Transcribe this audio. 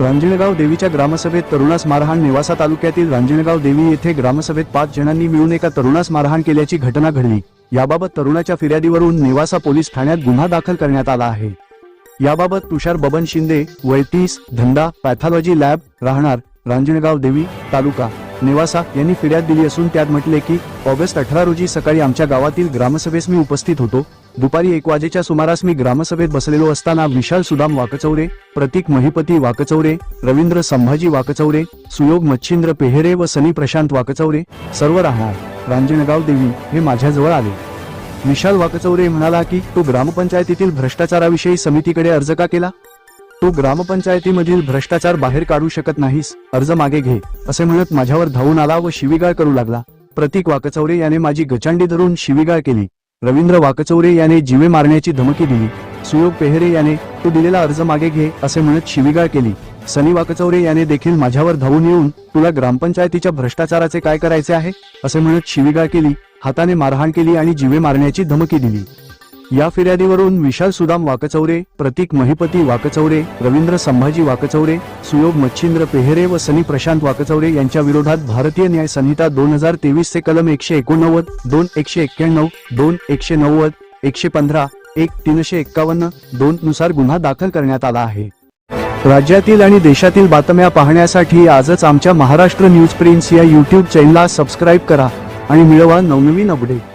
रांजणगाव देवीच्या ग्रामसभेत तरुणास मारहाण नेवासा तालुक्यातील रांजणगाव देवी येथे ग्रामसभेत पाच जणांनी मिळून एका तरुणास मारहाण केल्याची घटना घडली. याबाबत तरुणाच्या फिर्यादीवरून नेवासा पोलीस ठाण्यात गुन्हा दाखल करण्यात आला आहे. याबाबत तुषार बबन शिंदे वैतीस धंदा पॅथॉलॉजी लॅब राहणार रांजणगाव देवी तालुका नेवासा यांनी फिर्याद दिली असून त्यात म्हटले की ऑगस्ट अठरा रोजी सकाळी आमच्या गावातील ग्रामसभेस मी उपस्थित होतो. दुपारी एक वाजेच्या सुमारास मी ग्रामसभेत बसलेलो असताना विशाल सुदाम वाकचौरे प्रतीक महिपती वाकचौरे रवींद्र संभाजी वाकचौरे सुयोग मच्छिंद्र पेहेरे व सनी प्रशांत वाकचौरे सर्व राहणार. रांजणगाव देवी हे माझ्याजवळ आले. विशाल वाकचौरे म्हणाला की तो ग्रामपंचायतीतील भ्रष्टाचाराविषयी समितीकडे अर्ज का केला? तू ग्रामपंचायतीमधील भ्रष्टाचार बाहेर काढू शकत नाहीस अर्ज मागे घे असे म्हणत माझ्यावर धावून आला व शिवीगाळ करू लागला. प्रतीक वाकचौरे याने माझी गचांडी धरून शिवीगाळ केली. रवींद्र वाकचौरे याने जीवे मारण्याची धमकी दिली. सुयोग पेहरे याने तू दिलेला अर्ज मागे घे असे म्हणत शिवीगाळ केली. सनी वाकचौरे याने देखील माझ्यावर धावून येऊन तुला ग्रामपंचायतीच्या भ्रष्टाचाराचे काय करायचे आहे? असे म्हणत शिवीगाळ केली. हाताने मारहाण केली आणि जीवे मारण्याची धमकी दिली. या फिर्यादीवरून विशाल सुदाम वाकचौरे प्रतीक महिपती वाकचौरे रवींद्र संभाजी वाकचौरे सुयोग मच्छिंद्र पेहरे व सनी प्रशांत वाकचौरे यांच्या विरोधात भारतीय न्याय संहिता दोन हजार तेवीस चे कलम एकशे एकोणनव्वद दोन एकशे एक्क्याण्णव दोन एकशे नव्वद एकशे पंधरा एक तीनशे एक्कावन्न दोन नुसार गुन्हा दाखल करण्यात आला आहे. राज्यातील आणि देशातील बातम्या पाहण्यासाठी आजच आमच्या महाराष्ट्र न्यूज प्रिन्स या यूट्यूब चॅनलला सबस्क्राईब करा आणि मिळवा नवनवीन अपडेट